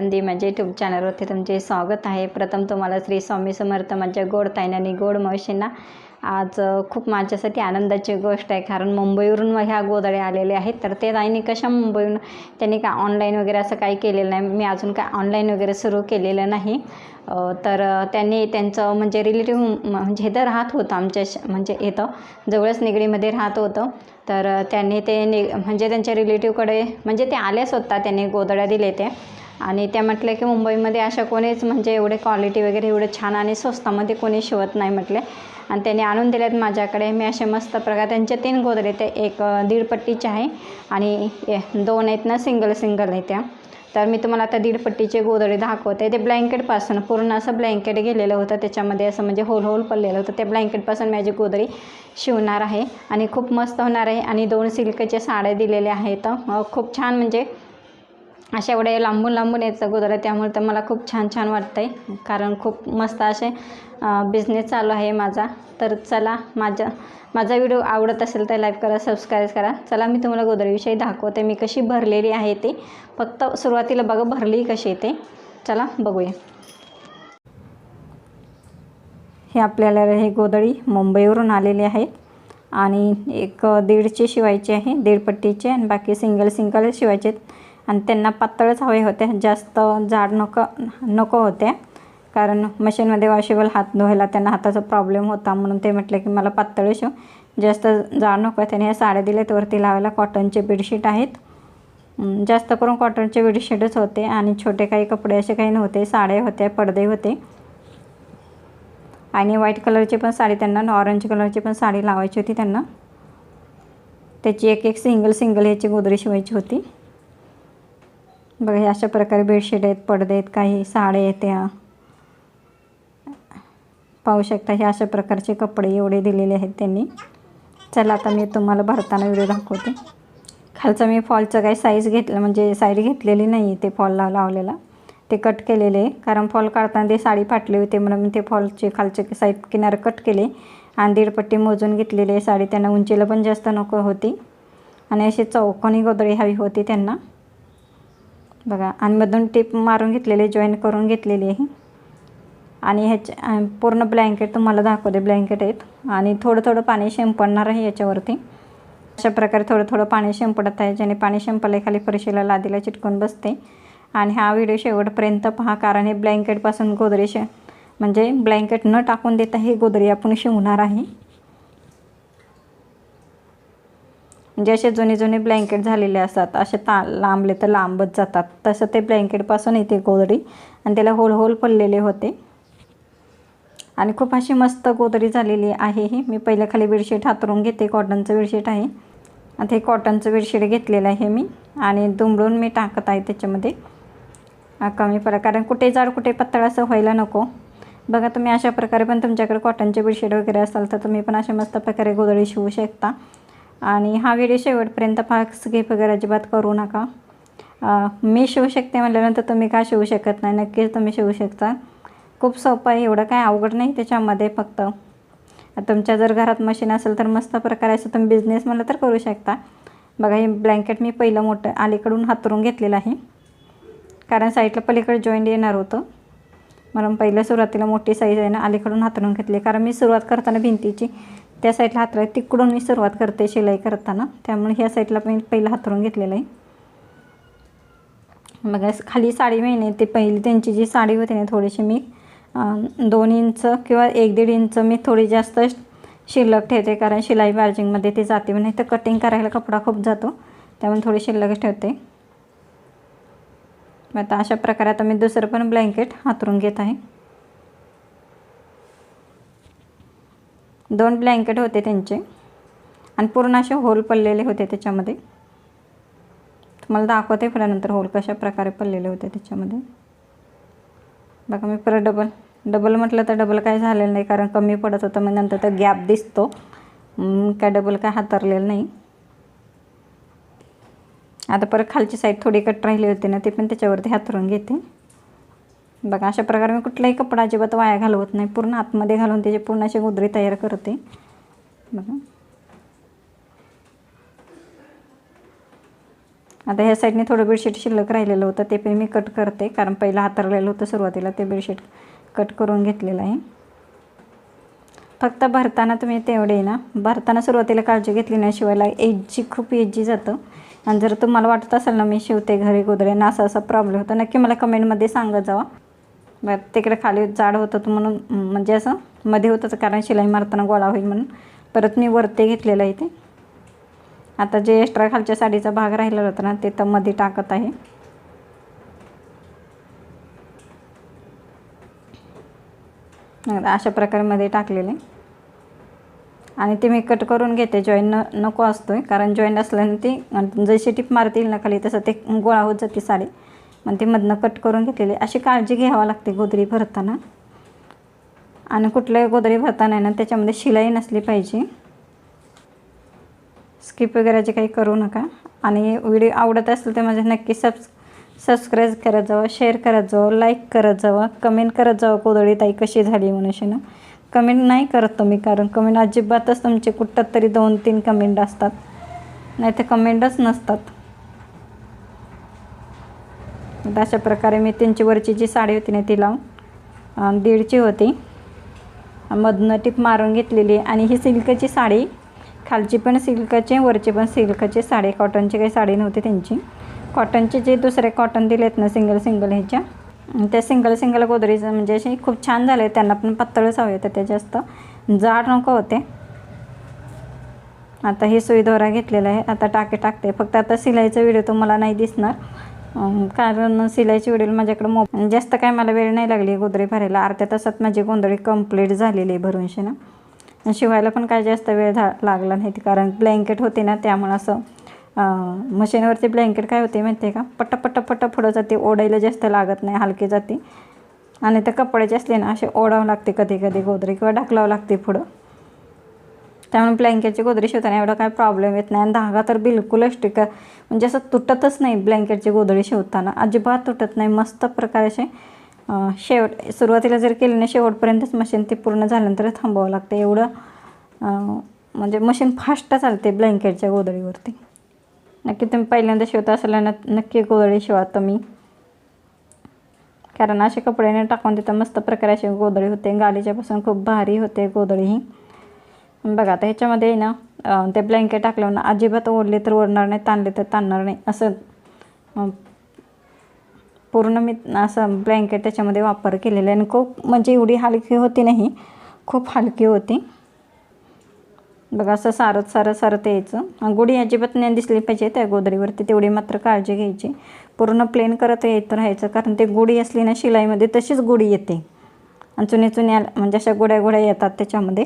नंदी म्हणजे माझ्या यूट्यूब चॅनलवरती तुमचे स्वागत आहे. प्रथम तुम्हाला श्री स्वामी समर्थ माझ्या गोड ताईन आणि गोड मावशींना आज खूप माझ्यासाठी आनंदाची गोष्ट आहे. कारण मुंबईवरून मग ह्या गोदड्या आलेले आहेत. तर ते ताईंनी कशा मुंबईवरून त्यांनी काय ऑनलाईन वगैरे असं काही केलेलं नाही. मी अजून काय ऑनलाईन वगैरे सुरू केलेलं नाही. तर त्यांनी त्यांचं म्हणजे रिलेटिव्ह म्हणजे इथं राहत होतं आमच्या श- म्हणजे इथं जवळच निगडीमध्ये राहत होतं. तर त्यांनी ते नि म्हणजे त्यांच्या रिलेटिव्हकडे म्हणजे ते आले स्वतः त्यांनी गोदड्या दिले ते. आणि त्या म्हटले की मुंबईमध्ये अशा कोणीच म्हणजे एवढे क्वालिटी वगैरे एवढं छान आणि स्वस्तामध्ये कोणी शिवत नाही म्हटले. आणि त्यांनी आणून दिल्यात माझ्याकडे. मी असे मस्त प्रकार त्यांचे तीन गोदरे ते एक अ, दीड पट्टीचे आहे आणि दोन आहेत ना सिंगल सिंगल आहे त्या. तर मी तुम्हाला आता दीड पट्टीचे गोदडे दाखवते. ते ब्लँकेटपासून पूर्ण असं ब्लँकेट गेलेलं होतं. त्याच्यामध्ये असं म्हणजे होल होल पडलेलं होतं. त्या ब्लँकेटपासून माझी गोदरी शिवणार आहे. आणि खूप मस्त होणार आहे. आणि दोन सिल्कचे साड्या दिलेल्या आहेत. खूप छान म्हणजे अशा एवढे लांबून लांबून यायचं अगोदर. त्यामुळे तर मला खूप छान छान वाटतं आहे कारण खूप मस्त असे बिझनेस चालू आहे माझा. तर चला माझा माझा व्हिडिओ आवडत असेल तर लाईक करा सबस्क्राईब करा. चला मी तुम्हाला गोदरीविषयी दाखवते. मी कशी भरलेली आहे ते. फक्त सुरुवातीला बघा भरली कशी ते. चला बघूया. हे आपल्याला हे गोदळी मुंबईवरून आलेली आहेत आणि एक दीडचे शिवायचे आहे. दीड पट्टीचे आणि बाकी सिंगल सिंगल शिवायचे आहेत. आणि त्यांना पातळच हवे होते. जास्त जाड नको नको होते. कारण मशीनमध्ये वॉशेबल हात धुवायला त्यांना हाताचा प्रॉब्लेम होता. म्हणून ते म्हटले की मला पातळ शिव. जास्त जाड नको. आहे त्याने ह्या साड्या दिल्यात वरती लावायला कॉटनचे बेडशीट आहेत. जास्त करून कॉटनचे बेडशीटच होते. आणि छोटे काही कपडे असे काही नव्हते. साड्या होत्या पडदे होते. आणि व्हाईट कलरची पण साडी त्यांना ऑरेंज कलरची पण साडी लावायची होती त्यांना. त्याची एक एक सिंगल सिंगल ह्याची गोदरी शिवायची होती. बघा हे अशा प्रकारे बेडशीट आहेत पडदे आहेत काही साड्या आहेत त्या. पाहू शकता हे अशा प्रकारचे कपडे एवढे दिलेले आहेत त्यांनी. चला आता मी तुम्हाला भरताना व्हिडिओ दाखवते. खालचं मी फॉलचं काही साईज घेतलं म्हणजे साईड घेतलेली नाही आहे ते फॉल लाव लावलेला. ते कट केलेले आहे कारण फॉल काढताना ते साडी फाटली होती म्हणून मी ते फॉलचे खालचे साईड किनार कट केले. आणि दीडपट्टी मोजून घेतलेली आहे साडी त्यांना उंचीला पण जास्त नको होती. आणि अशी चौकोनी गोदळी हवी होती त्यांना. बघा आणि मधून टिप मारून घेतलेले जॉईन करून घेतलेली आहे आणि ह्याच्या पूर्ण ब्लँकेट तुम्हाला दाखवते ब्लँकेट आहेत. आणि थोडं थोडं पाणी शिंपडणार आहे याच्यावरती. अशा प्रकारे थोडं थोडं पाणी शिंपडत आहे ज्याने पाणी शिंपले खाली फरशीला लादीला चिटकून बसते. आणि हा व्हिडिओ शेवटपर्यंत पहा कारण हे ब्लँकेटपासून गोदरेश म्हणजे ब्लँकेट न टाकून देता ही गोदरी आपण शिवणार आहे. म्हणजे असे जुने जुने ब्लँकेट झालेले असतात. असे ता लांबले तर लांबच जातात. तसं ते ब्लँकेटपासून येते गोदडी आणि त्याला होल होल पडलेले होते. आणि खूप अशी मस्त गोदरी झालेली आहे ही. मी पहिल्या खाली बेडशीट हातरून घेते. कॉटनचं बेडशीट आहे. आता हे कॉटनचं बेडशीट घेतलेलं आहे मी. आणि दुमडून मी टाकत आहे त्याच्यामध्ये. कमी पडा. कारण कुठे जाड कुठे पत्तळ असं व्हायला नको. बघा तुम्ही अशा प्रकारे पण तुमच्याकडे कॉटनचे बेडशीट वगैरे असाल तर तुम्ही पण अशा मस्त प्रकारे गोदडी शिवू शकता. आणि हा व्हिडिओ शेवटपर्यंत पहा स्किप वगैरे अजिबात करू नका. मी शिवू शकते म्हटल्यानंतर तुम्ही का शिवू शकत नाही? नक्कीच तुम्ही शिवू शकता. खूप सोपं आहे एवढं काय अवघड नाही त्याच्यामध्ये फक्त. तुमच्या जर घरात मशीन असेल तर मस्त प्रकारे असं तुम्ही बिझनेस म्हणलं तर करू शकता. बघा हे ब्लँकेट मी पहिलं मोठं अलीकडून हातरून घेतलेलं आहे. कारण साईडला पलीकडे जॉईंट येणार होतं. म्हणून पहिलं सुरुवातीला मोठी साईज आहे ना अलीकडून हातरून घेतली. कारण मी सुरुवात करताना भिंतीची त्या साईडला हातराय तिकडून मी सुरुवात करते शिलाई करताना. त्यामुळे ह्या साईडला मी पहिलं हातरून घेतलेलं आहे. बघा खाली साडी महिने ते पहिली त्यांची जी साडी होती ना थोडीशी मी दोन इंच किंवा एक दीड इंच मी थोडी जास्त शिल्लक ठेवते. कारण शिलाई मार्जिंगमध्ये ते जाते नाही तर कटिंग करायला कपडा खूप जातो. त्यामुळे थोडी शिल्लक ठेवते. मग आता अशा प्रकारे आता मी दुसरं पण ब्लँकेट हातरून घेत आहे. दोन ब्लँकेट होते त्यांचे. आणि पूर्ण असे होल पडलेले होते त्याच्यामध्ये. तुम्हाला दाखवते पुढे होल कशा प्रकारे पडलेले होते त्याच्यामध्ये. बघा मी परत डबल डबल म्हटलं तर डबल काय झालेलं नाही कारण कमी पडत होतं मग नंतर तर गॅप दिसतो. काय डबल काय हातरलेलं नाही. आता परत खालची साईड थोडी कट राहिली होती ना ते पण त्याच्यावरती हातरून घेते. बघा अशा प्रकारे मी कुठलाही कपडा अजिबात वाया घालवत नाही. पूर्ण आतमध्ये घालून त्याचे पूर्ण असे गुदरी तयार करते. बघा. आता ह्या साईडने थोडं बेडशीट शिल्लक राहिलेलं होतं ते पण मी कट करते. कारण पहिलं हातरलेलं होतं सुरुवातीला ते बेडशीट कट करून घेतलेलं आहे. फक्त भरताना तुम्ही तेवढे ना. भरताना सुरुवातीला काळजी घेतली नाही शिवायला एजी खूप एजी जातं. आणि जर तुम्हाला वाटत असेल ना मी शिवते घरी गोदरे ना असा असा प्रॉब्लेम होता नक्की मला कमेंटमध्ये सांगत जावा. तिकडे खाली जाड होतं तर म्हणून म्हणजे असं मध्ये होतंच कारण शिलाई मारताना गोळा होईल म्हणून. परत मी वरते घेतलेलं आहे ते. आता जे एक्स्ट्रा खालच्या साडीचा भाग राहिलेला होता ना ते तर मध्ये टाकत आहे. अशा प्रकारे मध्ये टाकलेले. आणि ते मी कट करून घेते जॉईन न नको असतो आहे कारण जॉईन असल्याने ती जशी टिप मारतील ना खाली तसं ते गोळा होत जाते साडी. मग ते मधनं कट करून घेतलेले. अशी काळजी घ्यावं लागते गोदरी भरताना. आणि कुठल्याही गोदरी भरताना ना त्याच्यामध्ये शिलाई नसली पाहिजे. स्किप वगैरे जे काही करू नका. आणि व्हिडिओ आवडत असेल तर माझे नक्की सबस् सबस्क्राईब करत जावं शेअर करत जावं लाईक करत जावं कमेंट करत जावं कोदळी ताई कशी झाली म्हणून ना. कमेंट नाही करत तुम्ही कारण कमेंट अजिबातच तुमचे कुठं तरी दोन तीन कमेंट असतात. नाही तर कमेंटच नसतात. अशा प्रकारे मी त्यांची वरची जी साडी होती ना ती लावून दीडची होती. मधनं टीप मारून घेतलेली आणि ही सिल्कची साडी खालची पण सिल्कची वरची पण सिल्कची साडी कॉटनची काही साडी नव्हती त्यांची. कॉटनचे जे दुसरे कॉटन दिलेत ना सिंगल सिंगल ह्याच्या त्या सिंगल सिंगल गोदरीचं म्हणजे असे खूप छान झाले त्यांना पण पातळच हवे होते ते जास्त जाड नको होते. आता हे सुई दोरा घेतलेला आहे आता टाके टाकते. फक्त आता सिलाईचा व्हिडिओ तुम्हाला नाही दिसणार. कारण शिलाईची वडील माझ्याकडे मो जास्त काय मला वेळ नाही लागली गोदरे भरायला. अर्ध्या तासात माझी गोंधळी कंप्लीट झालेली आहे भरूनशी ना शिवायला पण काय जास्त वेळ झा लागला नाही. कारण ब्लँकेट होते ना त्यामुळं असं मशीनवरती ब्लँकेट काय होते माहिती आहे का? पट्ट पट्ट पट्ट पुढं जाते ओढायला जास्त लागत नाही हलके जाते. आणि त्या कपड्याचे असले ना असे ओढावं लागते कधी कधी गोदरी किंवा ढकलावं लागते पुढं. त्यामुळे ब्लँकेटची गोदरी शिवताना एवढा काय प्रॉब्लेम येत नाही. आणि धागा तर बिलकुलच टिक. म्हणजे असं तुटतच नाही ब्लँकेटची गोदडी शिवताना. अजिबात तुटत नाही. मस्त प्रकारे असे शेवट सुरुवातीला जर केली नाही शेवटपर्यंतच मशीन ते पूर्ण झाल्यानंतर थांबावं लागतं. एवढं म्हणजे मशीन फास्ट चालते ब्लँकेटच्या गोदडीवरती नक्की तुम्ही पहिल्यांदा शिवता असला ना नक्की गोदडी शिवा तुम्ही. कारण असे कपड्याने टाकून तिथं मस्त प्रकारे अशी गोदडी होते. गालीच्यापासून खूप भारी होते गोदडी ही बघा आता ह्याच्यामध्ये ना ते ब्लँकेट टाकल्यावर ना अजिबात ओढले तर ओढणार नाही ताणले तर ताणणार नाही असं पूर्ण मी असं ब्लँकेट त्याच्यामध्ये वापर केलेला आहे. आणि खूप म्हणजे एवढी हलकी होती नाही खूप हलकी होती. बघा असं सारत सारत सारत यायचं गुढी अजिबात नाही दिसली पाहिजे त्या गोदरीवरती तेवढी मात्र काळजी घ्यायची. पूर्ण प्लेन करत येत राहायचं कारण ते गुढी असली ना शिलाईमध्ये तशीच गुढी येते. आणि चुनी चुनी म्हणजे अशा गोड्या गोड्या येतात त्याच्यामध्ये.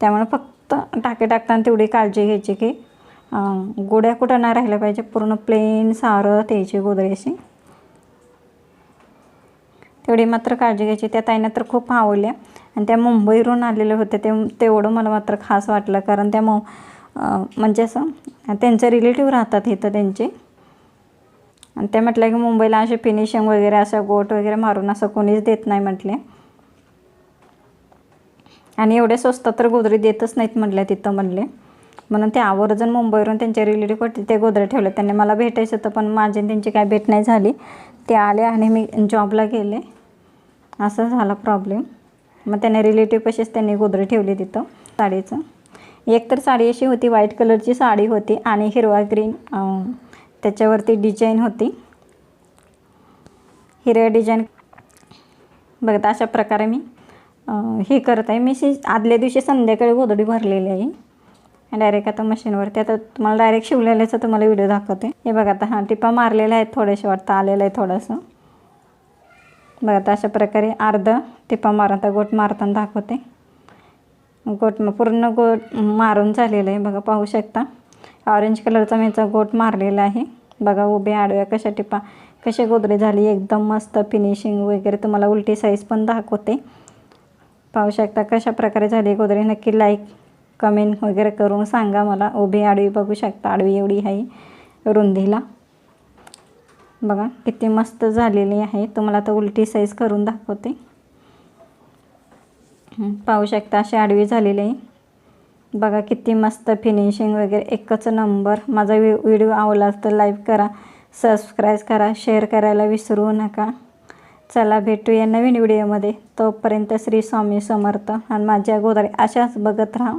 त्यामुळे फक्त टाके टाकताना तेवढी काळजी घ्यायची की गोड्या कुठं नाही राहिल्या पाहिजे. पूर्ण प्लेन सारं यायची गोदरी अशी. तेवढी मात्र काळजी घ्यायची. त्या ताईनं तर खूप आवडल्या. आणि त्या मुंबईवरून आलेल्या होत्या ते तेवढं मला मात्र खास वाटलं. कारण त्या मु म्हणजे असं त्यांचे रिलेटिव्ह राहतात इथं त्यांचे. आणि ते म्हटलं की मुंबईला असे फिनिशिंग वगैरे असं गोट वगैरे मारून असं कोणीच देत नाही म्हटले आणि एवढे स्वस्त तर गोदरी देतच नाहीत म्हटल्या तिथं म्हणले. म्हणून ते आवर्जून मुंबईवरून त्यांचे रिलेटिव्ह होते ते गोदरे ठेवले. त्यांनी मला भेटायचं होतं पण माझी त्यांची काय भेट नाही झाली. ते आले आणि मी जॉबला गेले. असं झाला प्रॉब्लेम मग त्याने रिलेटिव्ह कशीच त्यांनी गोदरे ठेवली तिथं साडीचं. एक तर साडी अशी होती व्हाईट कलरची साडी होती आणि हिरवा ग्रीन त्याच्यावरती डिझाईन होती. हिरव्या डिझाईन बघता अशा प्रकारे मी हे करत आहे. मी आदल्या दिवशी संध्याकाळी गोदडी भरलेली आहे. डायरेक्ट आता मशीनवरती आता तुम्हाला डायरेक्ट शिवलेल्याचं तुम्हाला व्हिडिओ दाखवते. हे बघा आता हां टिपा मारलेला आहे. थोडेसे वाटतं आलेलं आहे थोडंसं. बघा आता अशा प्रकारे अर्ध टिपा मारता आता गोट मारताना दाखवते. गोट पूर्ण गोट मारून झालेलं आहे. बघा पाहू शकता. ऑरेंज कलरचा मीचा गोट मारलेला आहे. बघा उभे आडव्या कशा टिपा कशा गोदरे झाली. एकदम मस्त फिनिशिंग वगैरे तुम्हाला उलटी साईज पण दाखवते. पाहू शकता कशा प्रकारे झाली गोदरी नक्की लाईक कमेंट वगैरे करून सांगा मला. उभी आडवी बघू शकता. आडवी एवढी आहे रुंदीला. बघा किती मस्त झालेली आहे. तुम्हाला तर उलटी साईज करून दाखवते. पाहू शकता अशी आडवी झालेली आहे. बघा किती मस्त फिनिशिंग वगैरे. एकच नंबर माझा व्हिडिओ आवडला तर लाईक करा सबस्क्राईब करा शेअर करायला विसरू नका. चला भेटूया नवीन व्हिडिओमध्ये. तोपर्यंत श्री स्वामी समर्थ. आणि माझ्या अगोदर अशाच बघत राहा.